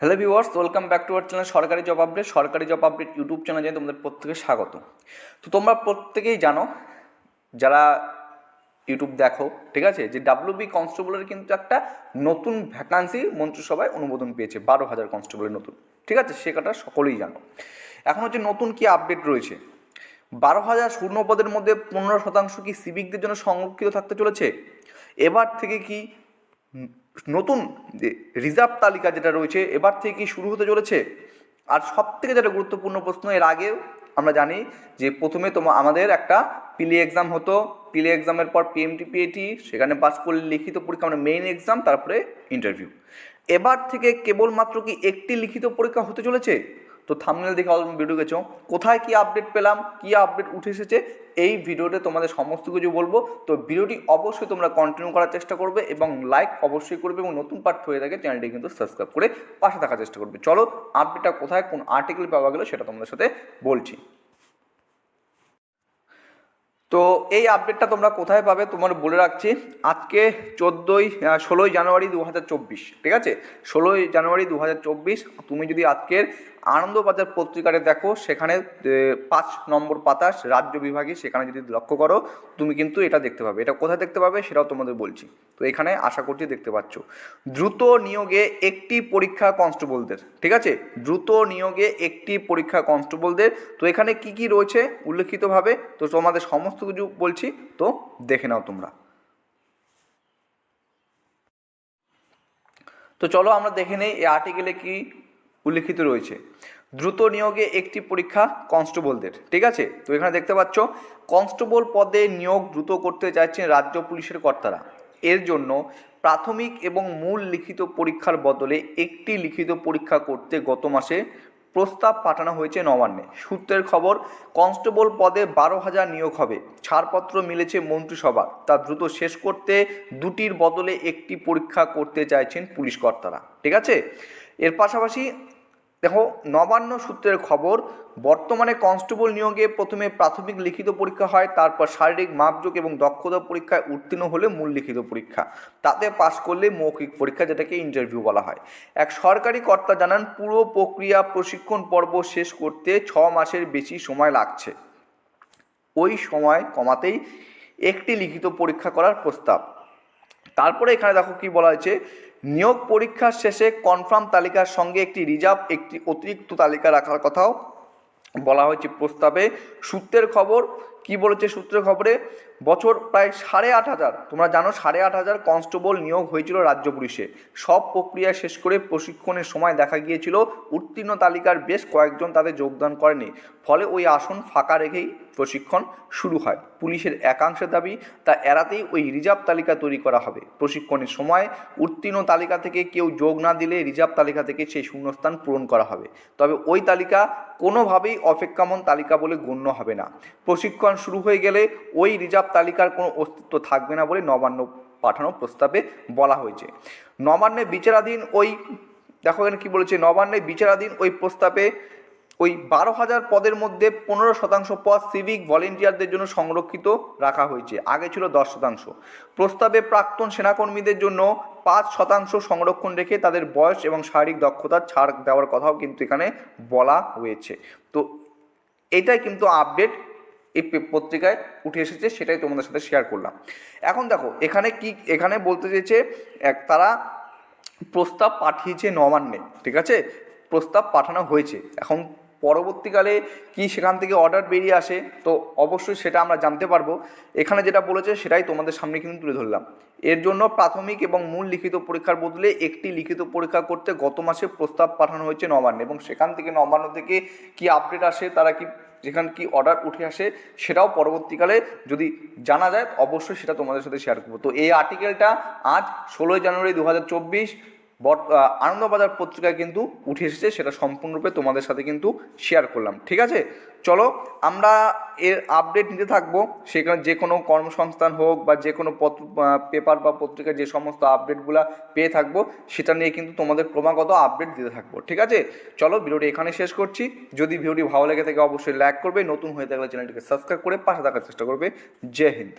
Hello viewers welcome back to our channel সরকারি job update সরকারি job update YouTube চ্যানেলে তোমাদের প্রত্যেকে স্বাগত। তো তোমরা প্রত্যেকেই জানো, যারা ইউটিউব দেখো, ঠিক আছে, যে ডাব্লিউবি কনস্টেবলের কিন্তু একটা নতুন ভ্যাকান্সি মন্ত্রিসভায় অনুমোদন পেয়েছে, বারো হাজার কনস্টেবলের নতুন, ঠিক আছে, সে কথা সকলেই জানো। এখন হচ্ছে নতুন কি আপডেট রয়েছে? বারো হাজার শূন্য পদের মধ্যে পনেরো শতাংশ কি সিভিকদের জন্য সংরক্ষিত থাকতে চলেছে? এবার থেকে কি নতুন যে রিজার্ভ তালিকা যেটা রয়েছে, এবার থেকে কি শুরু হতে চলেছে। আর সব থেকে যেটা গুরুত্বপূর্ণ প্রশ্ন, এর আগে আমরা জানি যে প্রথমে তোমার আমাদের একটা পিলি এক্সাম হতো। পিলি এক্সামের পর পিএমটি পিএটি সেখানে পাস করলে লিখিত পরীক্ষা মানে মেইন এক্সাম তারপরে ইন্টারভিউ এবার থেকে কেবলমাত্র কি একটি লিখিত পরীক্ষা হতে চলেছে? তো থামনেল দেখে অলরেডি ভিডিও গেছো। কোথায় কি আপডেট পেলাম, কি আপডেট উঠে এসেছে, এই ভিডিওতে তোমাদের সমস্ত কিছু বলব। তো ভিডিওটি অবশ্যই তোমরা কন্টিনিউ করার চেষ্টা করবে এবং লাইক অবশ্যই করবে এবং নতুন পার্ট হয়ে থাকে চ্যানেলটি কিন্তু সাবস্ক্রাইব করে পাশে থাকার চেষ্টা করবে। চলো আপডেটটা কোথায়, কোন আর্টিকেল পাওয়া গেলো সেটা তোমাদের সাথে বলছি। তো এই আপডেটটা তোমরা কোথায় পাবে তোমার বলে রাখছি, আজকে চোদ্দোই ষোলোই জানুয়ারি দু হাজার চব্বিশ, ঠিক আছে? ষোলোই জানুয়ারি দু হাজার চব্বিশ, তুমি যদি আজকের আনন্দবাজার পত্রিকাটা দেখো, সেখানে পাঁচ নম্বর পাতাস, রাজ্য বিভাগে, সেখানে যদি লক্ষ্য করো, তুমি কিন্তু এটা দেখতে পাবে। এটা কোথায় দেখতে পাবে সেটাও তোমাদের বলছি। তো এখানে আশা করছি দেখতে পাচ্ছ। দ্রুত নিয়োগে একটি পরীক্ষা কনস্টেবলদের, ঠিক আছে? দ্রুত নিয়োগে একটি পরীক্ষা কনস্টেবলদের। তো এখানে কি কি রয়েছে উল্লেখিতভাবে? তো তোমাদের সমস্ত কিছু বলছি, তো দেখে নাও তোমরা। তো চলো আমরা দেখে নেই, এই আর্টিকেলে কি উল্লেখিত রয়েছে। দ্রুত নিয়োগে একটি পরীক্ষা কনস্টেবলদের, ঠিক আছে? তো এখানে দেখতে পাচ্ছ, কনস্টেবল পদে নিয়োগ দ্রুত করতে চাইছেন রাজ্য পুলিশের কর্তারা। এর জন্য প্রাথমিক এবং মূল লিখিত পরীক্ষার বদলে একটি লিখিত পরীক্ষা করতে গত মাসে প্রস্তাব পাঠানো হয়েছে নবান্নে। সূত্রের খবর, কনস্টেবল পদে বারো হাজার নিয়োগ হবে। ছাড়পত্র মিলেছে মন্ত্রিসভা তা দ্রুত শেষ করতে দুটির বদলে একটি পরীক্ষা করতে চাইছেন পুলিশ কর্তারা, ঠিক আছে? এর পাশাপাশি দেখো, নবান্ন সূত্রের খবর, বর্তমানে কনস্টেবল নিয়োগে প্রথমে প্রাথমিক লিখিত পরীক্ষা হয়, তারপর শারীরিক মাপযোগ এবং দক্ষতা পরীক্ষায় উত্তীর্ণ হলে মূল লিখিত পরীক্ষা। তাতে পাশ করলে মৌখিক পরীক্ষা, যেটাকে ইন্টারভিউ বলা হয়। এক সরকারি কর্তা জানান, পুরো প্রক্রিয়া প্রশিক্ষণ পর্ব শেষ করতে ছ মাসের বেশি সময় লাগছে। ওই সময় কমাতেই একটি লিখিত পরীক্ষা করার প্রস্তাব। তারপরে এখানে দেখো কি বলা হয়েছে নিয়োগ পরীক্ষার শেষে কনফার্ম তালিকার সঙ্গে একটি রিজার্ভ একটি অতিরিক্ত তালিকা রাখার কথাও বলা হয়েছে প্রস্তাবে। সূত্রের খবর, কি বলেছে সূত্রের খবরে? বছর প্রায় সাড়ে আট হাজার, তোমরা জানো সাড়ে আট হাজার কনস্টেবল নিয়োগ হয়েছিল রাজ্য পুলিশে। সব প্রক্রিয়া শেষ করে প্রশিক্ষণের সময় দেখা গিয়েছিল, উত্তীর্ণ তালিকার বেশ কয়েকজন তাদের যোগদান করেনি। ফলে ওই আসন ফাঁকা রেখেই প্রশিক্ষণ শুরু হয়। পুলিশের একাংশের দাবি, তা এড়াতেই ওই রিজার্ভ তালিকা তৈরি করা হবে। প্রশিক্ষণের সময় উত্তীর্ণ তালিকা থেকে কেউ যোগ না দিলে রিজার্ভ তালিকা থেকে সেই শূন্যস্থান পূরণ করা হবে। তবে ওই তালিকা কোনোভাবেই অপেক্ষামন তালিকা বলে গণ্য হবে না। প্রশিক্ষণ শুরু হয়ে গেলে ওই রিজার্ভ তালিকার কোনো অস্তিত্ব থাকবে না বলে নবান্ন পাঠানো প্রস্তাবে বলা হয়েছে। নবান্নে বিচারাধীন ওই, দেখো এখানে কী বলেছে নবান্নে বিচারাধীন ওই প্রস্তাবে ওই বারো হাজার পদের মধ্যে পনেরো শতাংশ পদ সিভিক ভলেন্টিয়ারদের জন্য সংরক্ষিত রাখা হয়েছে, আগে ছিল দশ শতাংশ। প্রস্তাবে প্রাক্তন সেনাকর্মীদের জন্য পাঁচ শতাংশ সংরক্ষণ রেখে তাদের বয়স এবং শারীরিক দক্ষতার ছাড় দেওয়ার কথাও কিন্তু এখানে বলা হয়েছে। তো এটাই কিন্তু আপডেট এই পত্রিকায় উঠে এসেছে, সেটাই তোমাদের সাথে শেয়ার করলাম। এখন দেখো, এখানে কি, এখানে বলতে চেয়েছে এক, তারা প্রস্তাব পাঠিয়েছে নবান্নে, ঠিক আছে? প্রস্তাব পাঠানো হয়েছে। এখন পরবর্তীকালে কি সেখান থেকে অর্ডার বেরিয়ে আসে, তো অবশ্যই সেটা আমরা জানতে পারব। এখানে যেটা বলেছে, সেটাই তোমাদের সামনে কিন্তু তুলে ধরলাম। এর জন্য প্রাথমিক এবং মূল লিখিত পরীক্ষার বদলে একটি লিখিত পরীক্ষা করতে গত মাসে প্রস্তাব পাঠানো হয়েছে নবান্নে, এবং সেখান থেকে নবান্ন থেকে কি আপডেট আসে, তারা কি যেখানে কি অর্ডার উঠে আসে, সেটাও পরবর্তীকালে যদি জানা যায়, অবশ্যই সেটা তোমাদের সাথে শেয়ার করব। তো এই আর্টিকেলটা আজ ষোলোই জানুয়ারি দু হাজার চব্বিশ আনন্দবাজার পত্রিকায় কিন্তু উঠে এসেছে, সেটা সম্পূর্ণরূপে তোমাদের সাথে কিন্তু শেয়ার করলাম, ঠিক আছে? চলো, আমরা এর আপডেট নিতে থাকব, সেখানে যে কোনো কর্মসংস্থান হোক বা যে কোনো পত্র পেপার বা পত্রিকায় যে সমস্ত আপডেটগুলো পেয়ে থাকব, সেটা নিয়ে কিন্তু তোমাদের ক্রমাগত আপডেট দিতে থাকব, ঠিক আছে? চলো, ভিডিওটি এখানে শেষ করছি। যদি ভিডিওটি ভালো লেগে থাকে, অবশ্যই লাইক করবে, নতুন হয়ে থাকলে চ্যানেলটিকে সাবস্ক্রাইব করে পাশে থাকার চেষ্টা করবে। জয় হিন্দ।